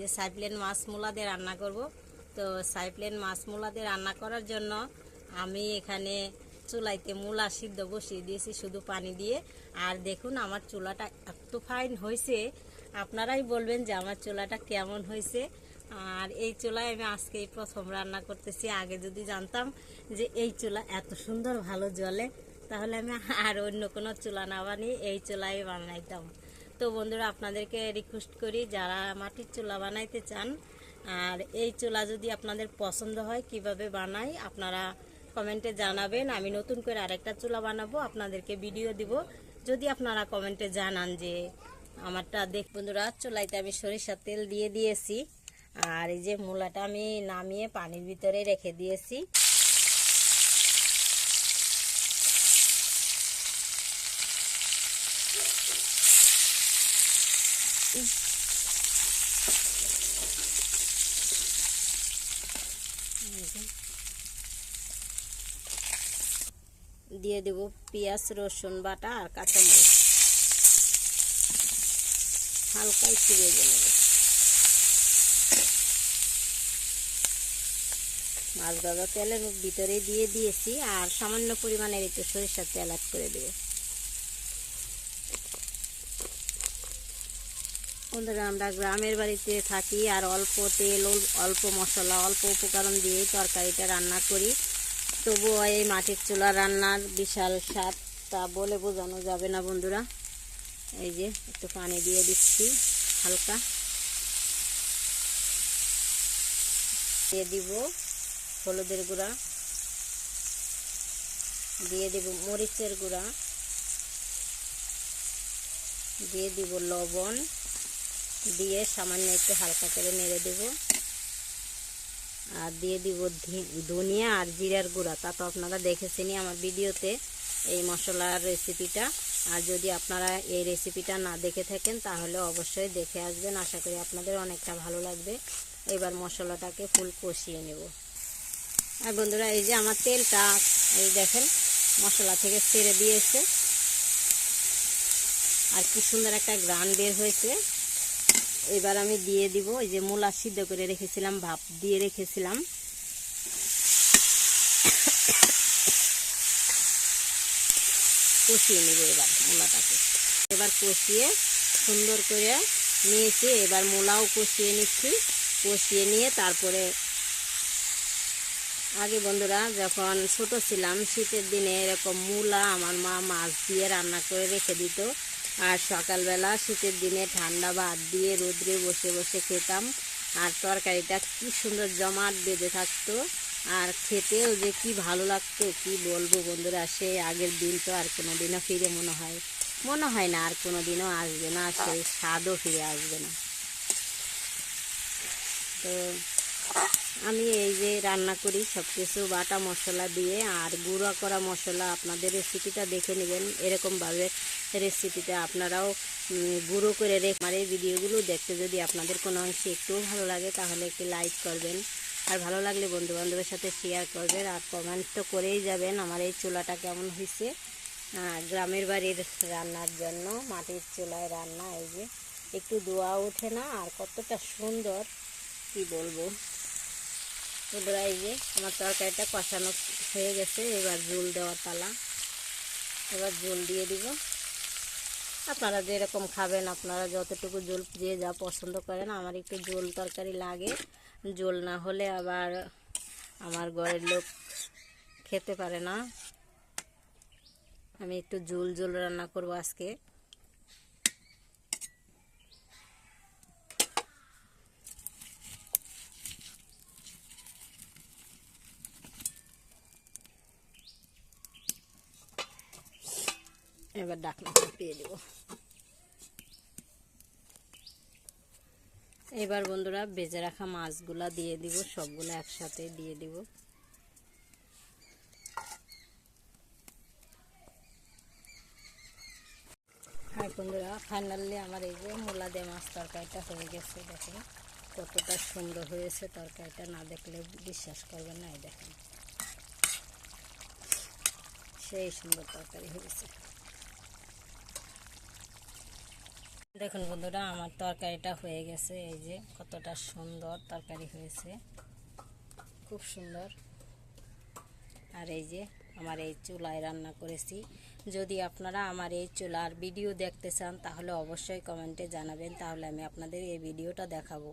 যে সাইপ্লেন মাছ মূলা দিয়ে রান্না করব। তো সাইপ্লেন মাছ মূলা দিয়ে রান্না করার জন্য আমি এখানে চুলাইতে মূলা সিদ্ধ বসিয়ে দিয়েছি শুধু পানি দিয়ে। আর দেখুন, আমার চুলাটা এত ফাইন হয়েছে। আপনারাই বলবেন যে আমার চুলাটা কেমন হয়েছে। আর এই চুলায় আমি আজকে প্রথম রান্না করতেছি। আগে যদি জানতাম যে এই চুলা এত সুন্দর ভালো জলে তাহলে আমি আর অন্য কোনো চুলা না বানিয়ে এই চুলাই বানাইতাম। তো বন্ধুরা, আপনাদেরকে রিকোয়েস্ট করি, যারা মাটির চুলা বানাইতে চান, আর এই চুলা যদি আপনাদের পছন্দ হয়, কীভাবে বানাই, আপনারা কমেন্টে জানাবেন। আমি নতুন করে আরেকটা চুলা বানাবো, আপনাদেরকে ভিডিও দিব। যদি আপনারা কমেন্টে জানান যে, আমারটা দেখ, বন্ধুরা, চুলাইতে আমি সরিষার তেল দিয়ে দিয়েছি, আর এই যে মূলাটা আমি নামিয়ে পানির ভিতরে রেখে দিয়েছি। দিয়ে দেব পেঁয়াজ, রসুন বাটা আর কাঁচামরিচ। হালকা একটু ভেজে নেব। মাছ ভাজা তেলের ভিতরে দিয়ে দিয়েছি আর সামান্য পরিমাণের একটু সরিষার তেল অ্যাড করে দেব। বন্ধুরা, আমরা গ্রামের বাড়িতে থাকি আর অল্প তেল, অল্প মশলা, অল্প উপকরণ দিয়েই তরকারিটা রান্না করি। তবুও এই মাটির চুলা রান্নার বিশাল স্বাদ তা বলে বোঝানো যাবে না বন্ধুরা। এই যে, একটু পানি দিয়ে দিচ্ছি, হালকা। দিয়ে দিব হলুদের গুঁড়া। দিয়ে দিব মরিচের গুঁড়া। দিয়ে দিব লবণ। দিয়ে সামান্য একটু হালকা করে নেড়ে দেবো। আর দিয়ে দিব ধনিয়া আর জিরার গুঁড়া। তা তো আপনারা দেখেছেনই আমার ভিডিওতে এই মশলার রেসিপিটা আর যদি আপনারা এই রেসিপিটা না দেখে থাকেন, তাহলে অবশ্যই দেখে আসবেন। আশা করি আপনাদের অনেকটা ভালো লাগবে। এবার মশলাটাকে ফুল কষিয়ে নেব। আর বন্ধুরা, এই যে আমার তেলটা, এই দেখেন, মশলা থেকে ছেড়ে দিয়েছে। আর কি সুন্দর একটা গ্রান বের হয়েছে। এবার আমি দিয়ে দিব, ওই যে মূলা সিদ্ধ করে রেখেছিলাম, ভাপ দিয়ে রেখেছিলাম। কষিয়ে নেব এবার মূলাটাকে। এবার কষিয়ে সুন্দর করে নিয়েছি এবার মূলাও কষিয়ে নিচ্ছি। কষিয়ে নিয়ে তারপরে আগে বন্ধুরা যখন ছোট ছিলাম, শীতের দিনে এরকম মূলা আমার মা মাছ দিয়ে রান্না করে রেখে দিত। আর সকালবেলা শীতের দিনে ঠান্ডা ভাত দিয়ে রোদ্রে বসে বসে খেতাম। আর তরকারিটা কি সুন্দর জমাট বেঁধে থাকতো। আর খেতেও যে কি ভালো লাগতো, কি বলব বন্ধুরা, সে আগের দিন তো আর কোনো দিনও ফিরে মনে হয় মনে হয় না আর কোনো দিনও আসবে না সেই স্বাদও ফিরে আসবে না। তো আমি এই যে রান্না করি সব কিছু বাটা মশলা দিয়ে, আর গুঁড়া করা মশলা, আপনাদের রেসিপিটা দেখে নেবেন। এরকমভাবে রেসিপিটা আপনারাও গুঁড়ো করে রেখে আমার এই ভিডিওগুলো দেখতে যদি আপনাদের কোনো অংশে একটু ভালো লাগে, তাহলে একটি লাইক করবেন। আর ভালো লাগলে বন্ধু বান্ধবের সাথে শেয়ার করবেন আর কমেন্ট তো করেই যাবেন আমার এই চুলাটা কেমন হয়েছে গ্রামের বাড়ির রান্নার জন্য, মাটির চুলায় রান্না, এই যে একটু দোয়া ওঠে না আর কতটা সুন্দর, কি বলব। বন্ধুরা, এই যে আমার তরকারিটা কষানো হয়ে গেছে, এবার জল দেওয়ার পালা। এবার জল দিয়ে দিব। আপনারা যেরকম খাবেন, আপনারা যতটুকু জল যে যা পছন্দ করেন, আমার একটু জোল তরকারি লাগে। জল না হলে আবার আমার ঘরের লোক খেতে পারে না। আমি একটু জোল জল রান্না করব আজকে। এবার ডাকনা চাপিয়ে দেব। এবার বন্ধুরা বেজে রাখা মাছগুলা দিয়ে দিব, সবগুলো একসাথে দিয়ে দিব। হ্যাঁ বন্ধুরা ফাইনালি আমার এই যে মূলা দিয়ে মাছ তরকারিটা হয়ে গেছে, দেখেন কতটা সুন্দর হয়েছে তরকারিটা, না দেখলে বিশ্বাস করবেন না, এই দেখেন। সেই সুন্দর তরকারি হয়েছে। দেখুন বন্ধুরা, আমার তরকারিটা হয়ে গেছে, এই যে কতটা সুন্দর তরকারি হয়েছে। খুব সুন্দর। আর এই যে আমার এই চুলায় রান্না করেছি। যদি আপনারা আমার এই চুলার ভিডিও দেখতে চান, তাহলে অবশ্যই কমেন্টে জানাবেন, তাহলে আমি আপনাদের এই ভিডিওটা দেখাবো।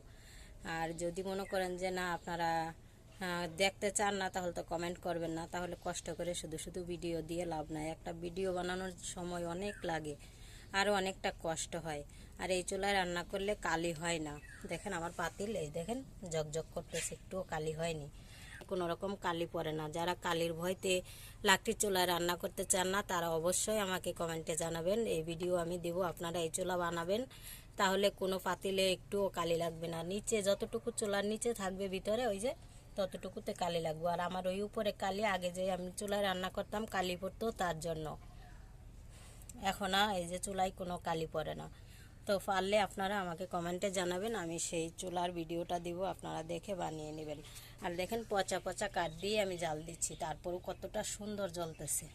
আর যদি মনে করেন যে না, আপনারা দেখতে চান না, তাহলে তো কমেন্ট করবেন না। তাহলে কষ্ট করে শুধু শুধু ভিডিও দিয়ে লাভ নাই। একটা ভিডিও বানানোর সময় অনেক লাগে। আরও অনেকটা কষ্ট হয়। আর এই চুলায় রান্না করলে কালি হয় না। দেখেন আমার পাতিল, এই দেখেন জকজক করতেছে, একটুও কালি হয়নি। কোনো রকম কালি পড়ে না। যারা কালির ভয়তে লাকড়ির চুলায় রান্না করতে চান না, তারা অবশ্যই আমাকে কমেন্টে জানাবেন। এই ভিডিও আমি দেব, আপনারা এই চুলা বানাবেন। তাহলে কোনো পাতিলে একটুও কালি লাগবে না। নিচে যতটুকু চুলার নিচে থাকবে ভিতরে, ওই যে ততটুকুতে কালি লাগবে। আর আমার ওই উপরে কালি, আগে যে আমি চুলায় রান্না করতাম, কালি পড়তো তার জন্য। এখন এই যে চুলায় কোনো কালি পড়ে না। তো পারলে আপনারা আমাকে কমেন্টে জানাবেন, আমি সেই চুলার ভিডিওটা দিব, আপনারা দেখে বানিয়ে নেবেন। আর দেখেন পচা পচা কাঠ দিয়ে আমি জাল দিচ্ছি, তারপরও কতটা সুন্দর জ্বলতেছে।